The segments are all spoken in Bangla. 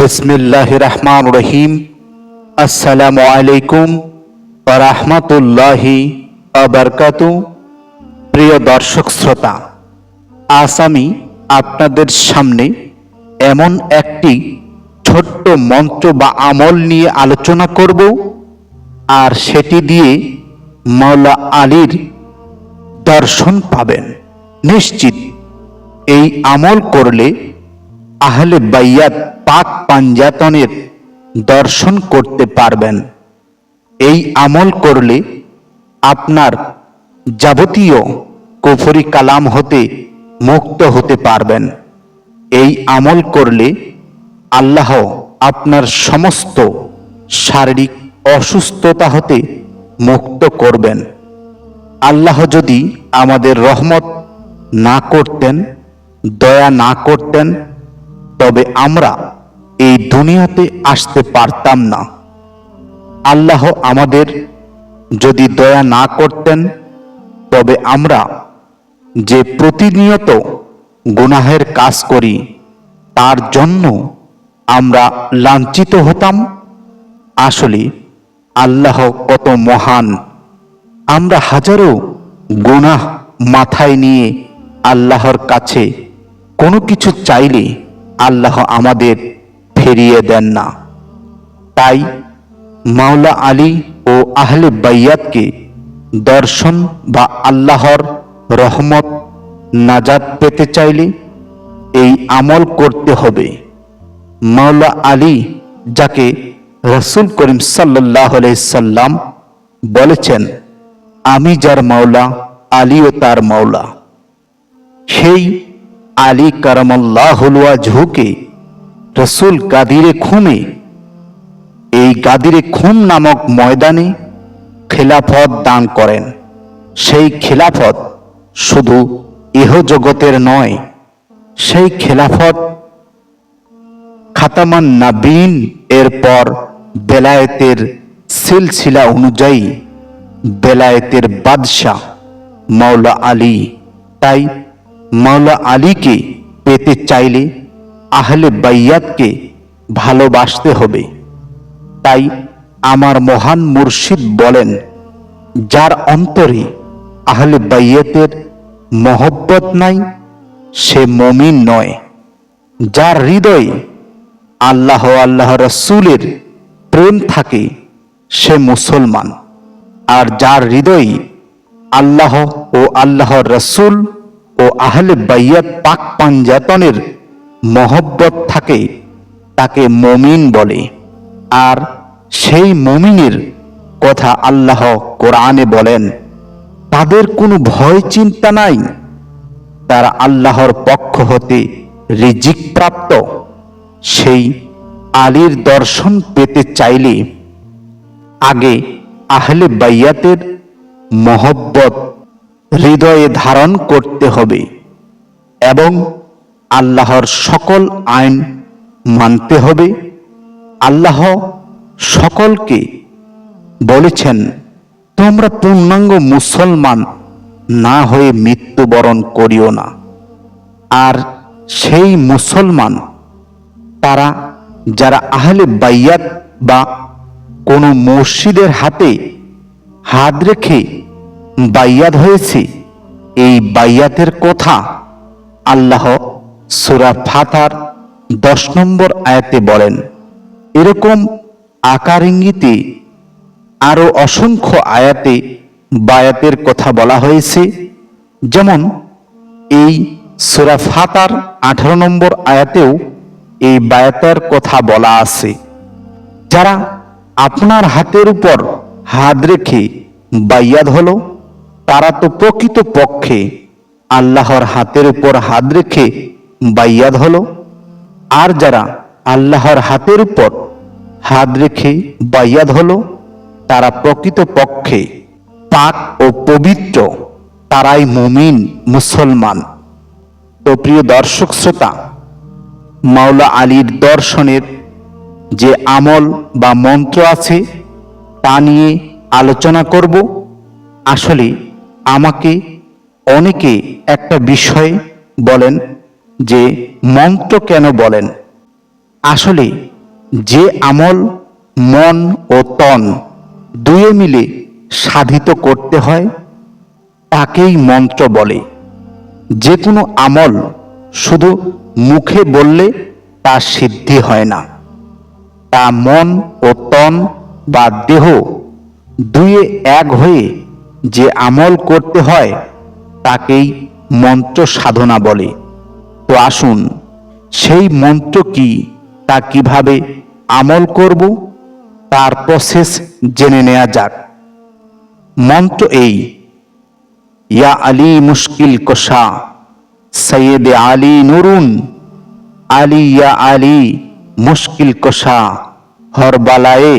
বিসমিল্লাহ রহমান রহিম আসসালামু আলাইকুম রহমতুল্লাহি আবরকাতু প্রিয় দর্শক শ্রোতা, আজ আমি আপনাদের সামনে এমন একটি ছোট্ট মন্ত্র বা আমল নিয়ে আলোচনা করব, আর সেটি দিয়ে মাওলা আলীর দর্শন পাবেন। নিশ্চিত এই আমল করলে আহলে বাইয়াত পাক পাঞ্জাতনের দর্শন করতে পারবেন। এই আমল করলে আপনার যাবতীয় কুফরি কালাম হতে মুক্ত হতে পারবেন। এই আমল করলে আল্লাহ আপনার সমস্ত শারীরিক অসুস্থতা হতে মুক্ত করবেন। আল্লাহ যদি আমাদের রহমত না করতেন, দয়া না করতেন তবে আমরা এই দুনিয়াতে আসতে পারতাম না। আল্লাহ আমাদের যদি দয়া না করতেন, তবে আমরা যে প্রতিনিয়ত গুনাহের কাজ করি, তার জন্য আমরা লাঞ্ছিত হতাম। আসলে আল্লাহ কত মহান। আমরা হাজারো গুনাহ মাথায় নিয়ে আল্লাহর কাছে কোনো কিছু চাইলে আল্লাহ আমাদের ফিরিয়ে দেন না। তাই মাওলা আলী ও আহলে বাইয়াতকে দর্শন বা আল্লাহর রহমত নাজাদ পেতে চাইলে এই আমল করতে হবে। মাওলা আলী যাকে রসুল করিম সাল্লাহ সাল্লাম বলেছেন, আমি যার মাওলা, আলীও তার মাওলা। সেই আলী কারামাল্লাহ ঝুঁকে রসুল গাদিরে খুমে এই গাদিরে খুম নামক ময়দানে খেলাফত দান করেন। সেই খেলাফত শুধু ইহ জগতের নয়, সেই খেলাফত খাতামান নাবিন এরপর বেলায়েতের সিলসিলা অনুযায়ী বেলায়েতের বাদশাহ মাওলা আলী তাই মাওলা আলীকে পেতে চাইলে আহলে বাইয়াতকে ভালোবাসতে হবে। তাই আমার মহান মুর্শিদ বলেন, যার অন্তরে আহলে বাইয়াতের মহব্বত নাই, সে মমিন নয়। যার হৃদয়ে আল্লাহ আল্লাহ রসুলের প্রেম থাকে, সে মুসলমান। আর যার হৃদয়ে আল্লাহ ও আল্লাহ রসুল ও আহলে বাইয়াত পাক পাঞ্জাতনের মহব্বত থাকে, তাকে মমিন বলে। আর সেই মমিনের কথা আল্লাহ কোরআনে বলেন, তাদের কোনো ভয় চিন্তা নাই। তারা আল্লাহর পক্ষ হতে রিজিক প্রাপ্ত। সেই আলীর দর্শন পেতে চাইলে আগে আহলে বাইয়াতের মহব্বত হৃদয়ে ধারণ করতে হবে এবং আল্লাহর সকল আইন মানতে হবে। আল্লাহ সকলকে বলেছেন, তোমরা পূর্ণাঙ্গ মুসলমান না হয়ে মৃত্যুবরণ করিও না। আর সেই মুসলমান, তারা যারা আহলে বাইয়াত বা কোনো মসজিদের হাতে হাত রেখে বাইয়াত হয়েছে। এই বাইয়াতের কথা আল্লাহ সুরা ফাতার দশ নম্বর আয়াতে বলেন, এরকম আকার ইঙ্গিতে আরও অসংখ্য আয়াতে বায়াতের কথা বলা হয়েছে। যেমন এই সুরা ফাতার আঠারো নম্বর আয়াতেও এই বায়াতের কথা বলা আছে। যারা আপনার হাতের উপর হাত রেখে বাইয়াদ হলো তারা তো প্রকৃত পক্ষে আল্লাহর হাতের উপর হাত রেখে বাইয়াদ হলো। আর যারা আল্লাহর হাতের উপর হাত রেখে বাইয়াদ হলো, তারা প্রকৃত পক্ষে পাক ও পবিত্র, তারাই মুমিন, মুসলমান। তো প্রিয় দর্শক শ্রোতা, মাওলা আলীর দর্শনের যে আমল বা মন্ত্র আছে, তা নিয়ে আলোচনা করব। আসলে আমাকে অনেকে একটা বিষয় বলেন যে মন্ত্র কেন বলেন? আসলে যে আমল মন ও তন দুয়ে মিলে সাধিত করতে হয়, তাকেই মন্ত্র বলে। যে কোনো আমল শুধু মুখে বললে তা সিদ্ধি হয় না। তা মন ও তন বা দেহ দুয়ে এক হয়ে যে আমল করতে হয়, তাকেই মন্ত্র সাধনা বলে। তো আসুন, সেই মন্ত্র কি, তা কীভাবে আমল করব, তার প্রসেস জেনে নেওয়া যাক। মন্ত্র এই, ইয়া আলী মুশকিল কষা, সৈয়দ আলী নুরুন, আলী ইয়া আলী মুশকিল কষা হর বালায়ে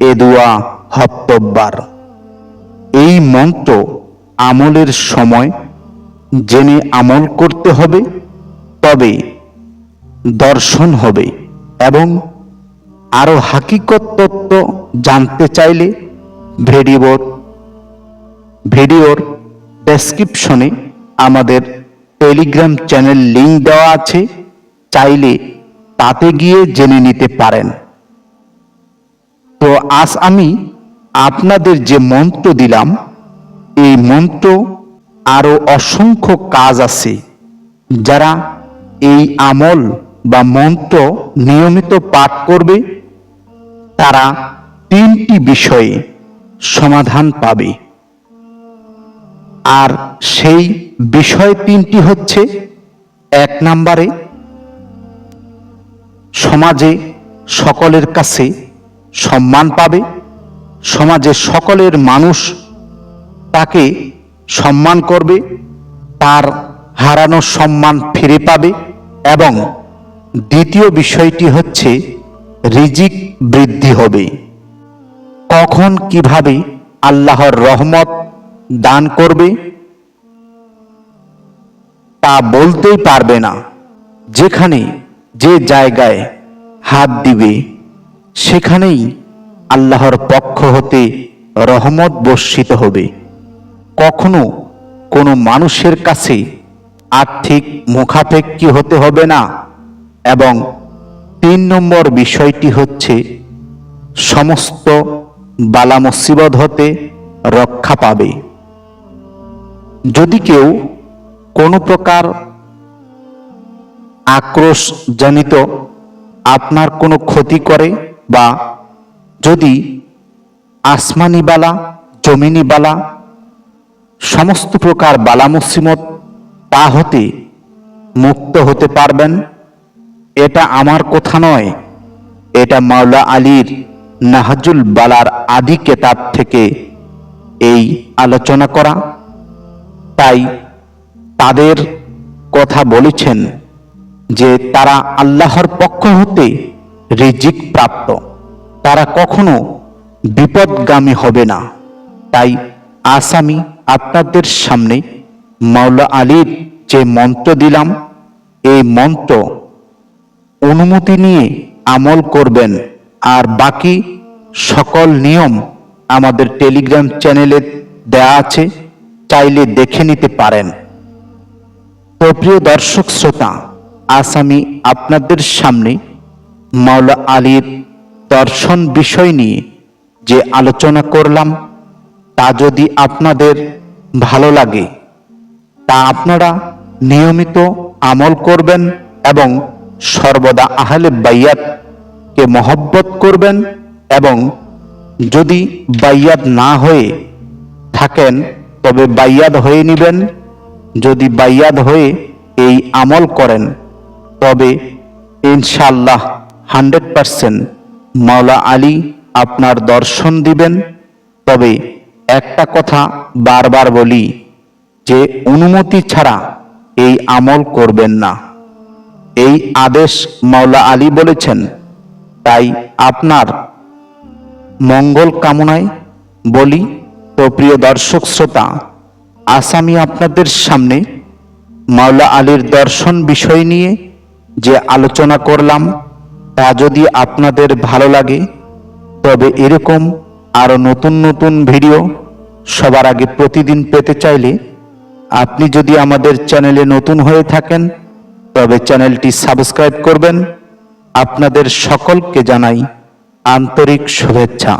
এ দুয়া হপ্তব্বার এই মন্ত্র আমলের সময় জেনে আমল করতে হবে, তবে দর্শন হবে এবং আরও হাকিকত তত্ত্ব জানতে চাইলে ভিডিওর ভিডিওর ডেসক্রিপশনে আমাদের টেলিগ্রাম চ্যানেল লিংক দেওয়া আছে, চাইলে তাতে গিয়ে জেনে নিতে পারেন। তো আজ আমি আপনাদের যে মন্ত্র দিলাম, এই মন্ত্র আরও অসংখ্য কাজ আছে, যারা এই আমল বা মন্ত্র নিয়মিত পাঠ করবে, তারা তিনটি বিষয়ে সমাধান পাবে। আর সেই বিষয় তিনটি হচ্ছে, এক নম্বরে, সমাজে সকলের কাছে সম্মান পাবে সমাজে সকলের মানুষ তাকে সম্মান করবে, তার হারানো সম্মান ফিরে পাবে এবং দ্বিতীয় বিষয়টি হচ্ছে রিজিক বৃদ্ধি হবে। কখন কীভাবে আল্লাহর রহমত দান করবে তা বলতেই পারবে না। যেখানে যে জায়গায় হাত দিবে, সেখানেই আল্লাহর পক্ষ হতে রহমত বর্ষিত হবে। কখনো কোনো মানুষের কাছে আর্থিক মুখাপেক্ষী হতে হবে না এবং তিন নম্বর বিষয়টি হচ্ছে সমস্ত বালা মুসিবত হতে রক্ষা পাবে। যদি কেউ কোনো প্রকার আক্রোশজনিত আপনার কোনো ক্ষতি করে বা যদি আসমানি বালা, জমিনি বালা, সমস্ত প্রকার বালা মুসিমত তা হতে মুক্ত হতে পারবেন, এটা আমার কথা নয়, এটা মাওলা আলীর নাহাজুল বালার আদি কেতাব থেকে এই আলোচনা করা। তাই তাদের কথা বলেছেন যে তারা আল্লাহর পক্ষ হতে রিজিক প্রাপ্ত। তারা কখনো বিপদগামী হবে না। তাই আসামি আপনাদের সামনে মাওলা আলীর যে মন্ত্র দিলাম, এই মন্ত্র অনুমতি নিয়ে আমল করবেন। আর বাকি সকল নিয়ম আমাদের টেলিগ্রাম চ্যানেলে দেয়া আছে, চাইলে দেখে নিতে পারেন। প্রিয় দর্শক শ্রোতা আজ আমি আপনাদের সামনে মাওলা আলীর দর্শন বিষয় নিয়ে যে আলোচনা করলাম, তা যদি আপনাদের ভালো লাগে, তা আপনারা নিয়মিত আমল করবেন এবং সর্বদা আহলে বাইয়াতকে মহব্বত করবেন এবং যদি বাইয়াত না হয়ে থাকেন, তবে বাইয়াদ হয়ে নেবেন। যদি বাইয়াদ হয়ে এই আমল করেন, তবে ইনশাল্লাহ হান্ড্রেড পারসেন্ট মাওলা আলী আপনার দর্শন দিবেন। তবে একটা কথা বারবার বলি, যে অনুমতি ছাড়া এই আমল করবেন না। এই আদেশ মাওলা আলী বলেছেন, তাই আপনার মঙ্গল কামনায় বলি। তো প্রিয় দর্শক শ্রোতা আসামি আপনাদের সামনে মাওলা আলীর দর্শন বিষয় নিয়ে যে আলোচনা করলাম তা যদি আপনাদের ভালো লাগে, তবে এরকম আরও নতুন নতুন ভিডিও সবার আগে প্রতিদিন পেতে চাইলে আপনি যদি আমাদের চ্যানেলে নতুন হয়ে থাকেন, তবে চ্যানেলটি সাবস্ক্রাইব করবেন। আপনাদের সকলকে জানাই আন্তরিক শুভেচ্ছা।